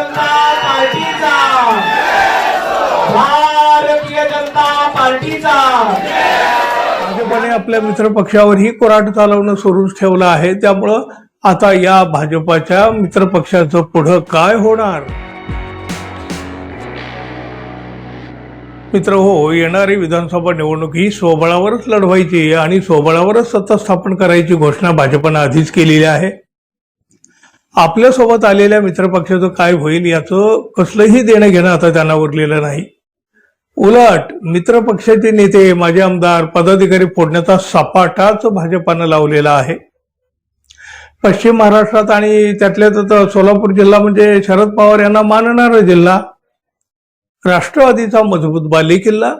जनता पार्टीचा. भारतीय जनता पार्टीचा. भाजपने आपल्या मित्र पक्षावरही कोराट चालवणं सुरूच ठेवलं आहे. त्यामुळं आता या भाजपाच्या मित्र पक्षाचं पुढं काय होणार? मित्र हो येणारी विधानसभा निवडणूक ही स्वबळावरच लढवायची आणि स्वबळावरच सत्ता स्थापन करायची घोषणा भाजपनं आधीच केलेली आहे. आपल्यासोबत आलेल्या मित्रपक्षाचं काय होईल याचं कसलंही देणं घेणं आता त्यांना उरलेलं नाही. उलट मित्रपक्षाचे नेते माजी आमदार पदाधिकारी फोडण्याचा सपाटाच भाजपानं लावलेला आहे. पश्चिम महाराष्ट्रात आणि त्यातल्या त्यात सोलापूर जिल्हा म्हणजे शरद पवार यांना मानणारा जिल्हा राष्ट्रवादीचा मजबूत बालेकिल्ला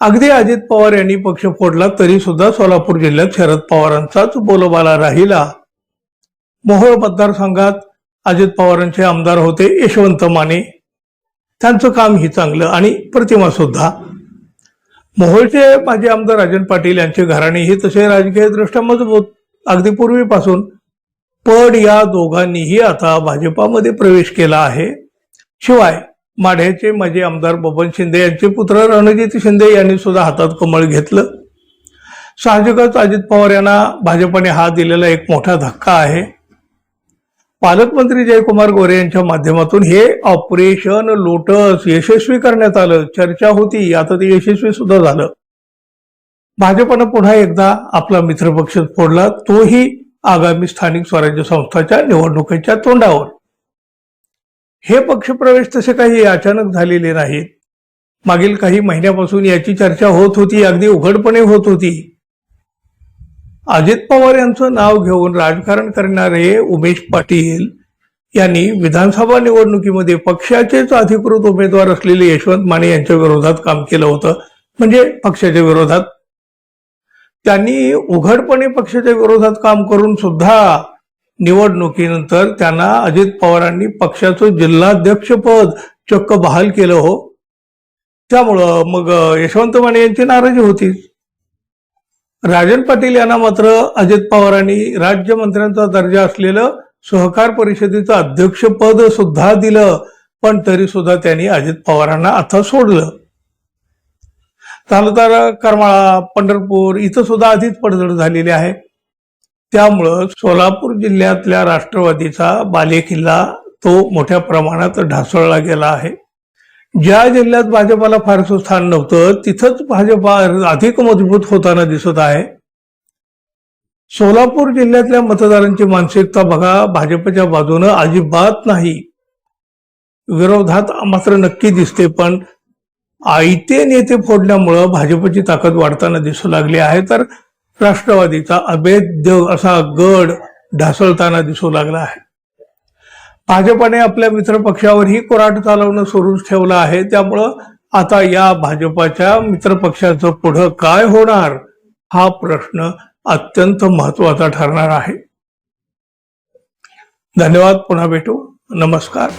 अगदी अजित पवार यांनी पक्ष फोडला तरी सुद्धा सोलापूर जिल्ह्यात शरद पवारांचाच बोलबाला राहिला. मोहोळ मतदारसंघात अजित पवारांचे आमदार होते यशवंत माने. त्यांचं काम ही चांगलं आणि प्रतिमा सुद्धा. मोहोळचे माजी आमदार राजन पाटील यांचे घराणे हे तसे राजकीय दृष्ट्या मजबूत. अगदी पूर्वीपासून पण या दोघांनीही आता भाजपामध्ये प्रवेश केला आहे. शिवाय माढ्याचे माजी आमदार बबन शिंदे यांचे पुत्र रणजित शिंदे यांनी सुद्धा हातात कमळ घेतलं. साहजिकच अजित पवार यांना भाजपाने हा दिलेला एक मोठा धक्का आहे. पालकमंत्री जयकुमार गोरे यांच्या माध्यमातून हे ऑपरेशन लोटस यशस्वी करण्यात आलं चर्चा होती आता ते यशस्वी सुद्धा झालं. भाजपनं पुन्हा एकदा आपला मित्रपक्ष फोडला तोही आगामी स्थानिक स्वराज्य संस्थाच्या निवडणुकीच्या तोंडावर. हे पक्षप्रवेश तसे काही अचानक झालेले नाहीत. मागील काही महिन्यापासून याची चर्चा होत होती अगदी उघडपणे होत होती. अजित पवार यांचं नाव घेऊन राजकारण करणारे उमेश पाटील यांनी विधानसभा निवडणुकीमध्ये पक्षाचेच अधिकृत उमेदवार असलेले यशवंत माने यांच्या विरोधात काम केलं होतं. म्हणजे पक्षाच्या विरोधात. त्यांनी उघडपणे पक्षाच्या विरोधात काम करून सुद्धा निवडणुकीनंतर त्यांना अजित पवारांनी पक्षाचं जिल्हाध्यक्षपद चक्क बहाल केलं हो. त्यामुळं मग यशवंत माने यांची नाराजी होतीच राजन पाटील यांना मात्र अजित पवारांनी राज्यमंत्र्यांचा दर्जा असलेलं सहकार परिषदेचं अध्यक्षपद सुद्धा दिलं पण तरी सुद्धा त्यांनी अजित पवारांना आता सोडलं. तालुका करमाळा पंढरपूर इथं सुद्धा आधीच पडझड झालेली आहे. त्यामुळं सोलापूर जिल्ह्यातल्या राष्ट्रवादीचा बालेकिल्ला तो मोठ्या प्रमाणात ढासळला गेला आहे. ज्या जिल्ह्यात भाजपाला फारसं स्थान नव्हतं तिथंच भाजपा अधिक मजबूत होताना दिसत आहे. सोलापूर जिल्ह्यातल्या मतदारांची मानसिकता बघा भाजपच्या बाजूनं अजिबात नाही. विरोधात मात्र नक्की दिसते पण आयते नेते फोडल्यामुळं भाजपची ताकद वाढताना दिसू लागली आहे तर राष्ट्रवादीचा अभेद्य असा गड ढासळताना दिसू लागला आहे. भाजपाने आपल्या मित्रपक्षावरही कोराट चालवणं सुरूच ठेवलं आहे. त्यामुळं आता या भाजपाच्या मित्रपक्षाचं पुढं काय होणार हा प्रश्न अत्यंत महत्त्वाचा ठरणार आहे. धन्यवाद. पुन्हा भेटू. नमस्कार.